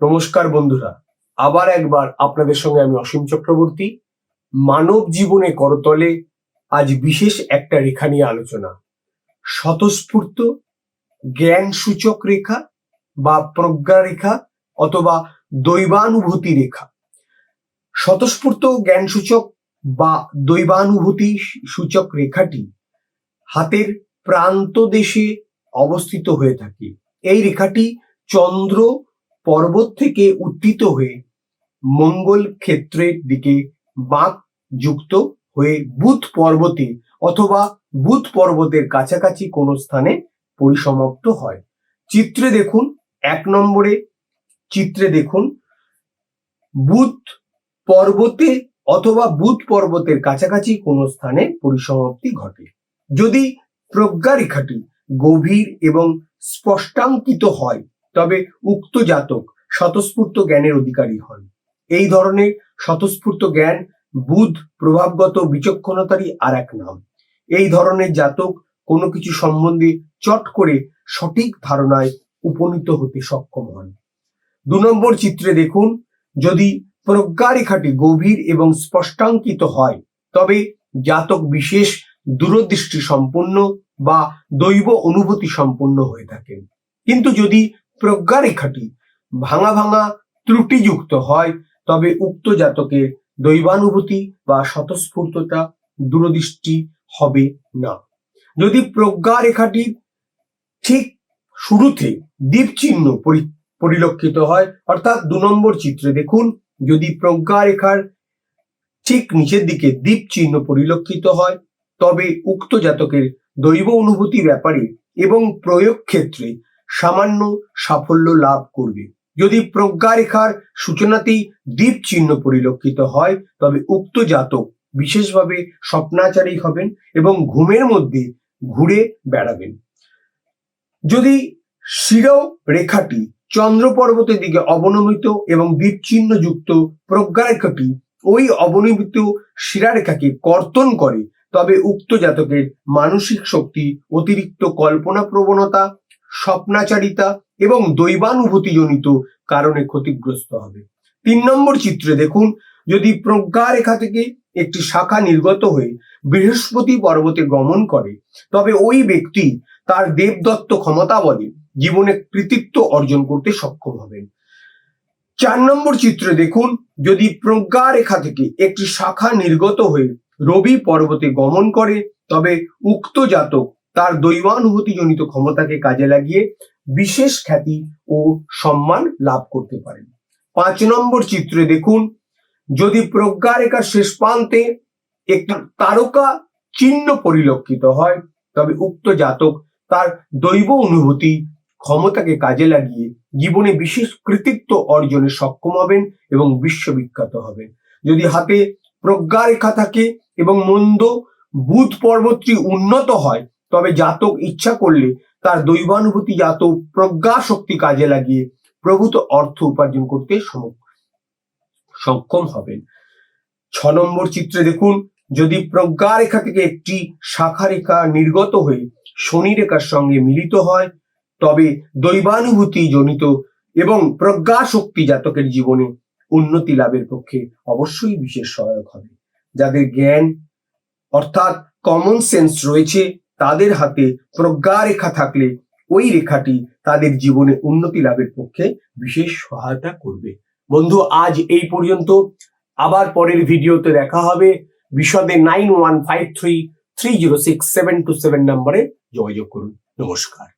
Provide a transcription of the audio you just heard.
নমস্কার বন্ধুরা, আবার একবার আপনাদের সঙ্গে আমি অসীম চক্রবর্তী। মানব জীবনে করতলে আজ বিশেষ একটা রেখা নিয়ে আলোচনা। স্বতঃস্ফূর্ত জ্ঞান সূচক রেখা বা প্রজ্ঞা রেখা অথবা দৈবানুভূতি রেখা। স্বতঃস্ফূর্ত জ্ঞান সূচক বা দৈবানুভূতি সূচক রেখাটি হাতের প্রান্ত দেশে অবস্থিত হয়ে থাকে। এই রেখাটি চন্দ্র পর্বত থেকে উত্থিত হয়ে মঙ্গল ক্ষেত্রের দিকে বাঁক যুক্ত হয়ে বুধ পর্বতে অথবা বুধ পর্বতের কাছাকাছি কোনো স্থানে পরিসমাপ্ত হয়। চিত্রে দেখুন, এক নম্বরে চিত্রে দেখুন, বুধ পর্বতে অথবা বুধ পর্বতের কাছাকাছি কোনো স্থানে পরিসমাপ্তি ঘটে। যদি প্রজ্ঞা রেখাটি গভীর এবং স্পষ্টাঙ্কিত হয় তবে উক্ত জাতক স্বতঃস্ফূর্ত জ্ঞানের অধিকারী হন। এই ধরনের স্বতঃস্ফূর্ত জ্ঞান বুধ প্রভাবগত বিচক্ষণতারই আর এক নাম। এই ধরনের জাতক কোনো কিছু সম্বন্ধে চট করে সঠিক ধারণায় উপনীত হতে সক্ষম হন। দু নম্বর চিত্রে দেখুন, যদি প্রজ্ঞা রেখাটি গভীর এবং স্পষ্টাঙ্কিত হয়, তবে জাতক বিশেষ দূরদৃষ্টি সম্পন্ন বা দৈব অনুভূতি সম্পন্ন হয়ে থাকেন। কিন্তু যদি প্রজ্ঞা রেখাটি ভাঙা ভাঙা ত্রুটিযুক্ত হয়, তবে উক্ত জাতকের দৈবানুভূতি বা স্বতঃস্ফূর্ততা দূরদৃষ্টি হবে না। যদি প্রজ্ঞা রেখাটি ঠিক শুরুতে দ্বীপ চিহ্ন পরিলক্ষিত হয়, অর্থাৎ দু নম্বর চিত্রে দেখুন, যদি প্রজ্ঞা রেখার ঠিক নিচের দিকে দ্বীপ চিহ্ন পরিলক্ষিত হয়, তবে উক্ত জাতকের দৈব অনুভূতি ব্যাপারে এবং প্রয়োগ ক্ষেত্রে সামান্য সাফল্য লাভ করবে। যদি প্রজ্ঞা রেখার সূচনাতেই দ্বীপ চিহ্ন পরিলক্ষিত হয়, তবে উক্ত জাতক বিশেষভাবে স্বপ্নাচারী হবেন এবং ঘুমের মধ্যে ঘুরে বেড়াবেন। যদি শির রেখাটি চন্দ্র পর্বতের দিকে অবনমিত এবং দ্বীপ চিহ্ন যুক্ত প্রজ্ঞা রেখাটি ওই অবনমিত শিরারেখাকে কর্তন করে, তবে উক্ত জাতকের মানসিক শক্তি অতিরিক্ত কল্পনা প্রবণতা স্বপ্নাচারিতা এবং দৈবানুভূতিজনিত কারণে ক্ষতিগ্রস্ত হবে। তিন নম্বর চিত্রে দেখুন, যদি প্রজ্ঞা রেখা থেকে একটি শাখা নির্গত হয়ে বৃহস্পতি পর্বতে গমন করে, তবে ওই ব্যক্তি তার দেবদত্ত ক্ষমতা বলে জীবনে কৃতিত্ব অর্জন করতে সক্ষম হবেন। চার নম্বর চিত্রে দেখুন, যদি প্রজ্ঞা রেখা থেকে একটি শাখা নির্গত হয়ে রবি পর্বতে গমন করে, তবে উক্ত জাতক তার দৈবানুভূতিজনিত ক্ষমতাকে কাজে লাগিয়ে বিশেষ খ্যাতি ও সম্মান লাভ করতে পারেন। পাঁচ নম্বর চিত্রে দেখুন, যদি প্রজ্ঞা রেখার শেষ প্রান্তে একটি তারকা চিহ্ন পরিলক্ষিত হয়, তবে উক্ত জাতক তার দৈব অনুভূতি ক্ষমতাকে কাজে লাগিয়ে জীবনে বিশেষ কৃতিত্ব অর্জনে সক্ষম হবেন এবং বিশ্ববিখ্যাত হবেন। যদি হাতে প্রজ্ঞা রেখা থাকে এবং মন্দ বুধ পর্বতটি উন্নত হয় তবে জাতক ইচ্ছা করলে তার দৈবানুভূতি জাতক প্রজ্ঞা শক্তি কাজে লাগিয়ে প্রভূত অর্থ উপার্জন করতে সক্ষম হবেন। ছ নম্বর চিত্রে দেখুন, যদি প্রজ্ঞা রেখা থেকে একটি শাখা রেখা নির্গত হয়ে শনি রেখার সঙ্গে মিলিত হয়, তবে দৈবানুভূতি জনিত এবং প্রজ্ঞা শক্তি জাতকের জীবনে উন্নতি লাভের পক্ষে অবশ্যই বিশেষ সহায়ক হবে। যাদের জ্ঞান অর্থাৎ কমন সেন্স রয়েছে তাদের হাতে প্রজ্ঞা রেখা থাকলে ওই রেখাটি তাদের জীবনে উন্নতি লাভের পক্ষে বিশেষ সহায়তা করবে। বন্ধু, আজ এই পর্যন্ত। আবার পরের ভিডিওতে দেখা হবে। বিশদে nine one five three three zero six seven two seven নম্বরে যোগাযোগ করুন। নমস্কার।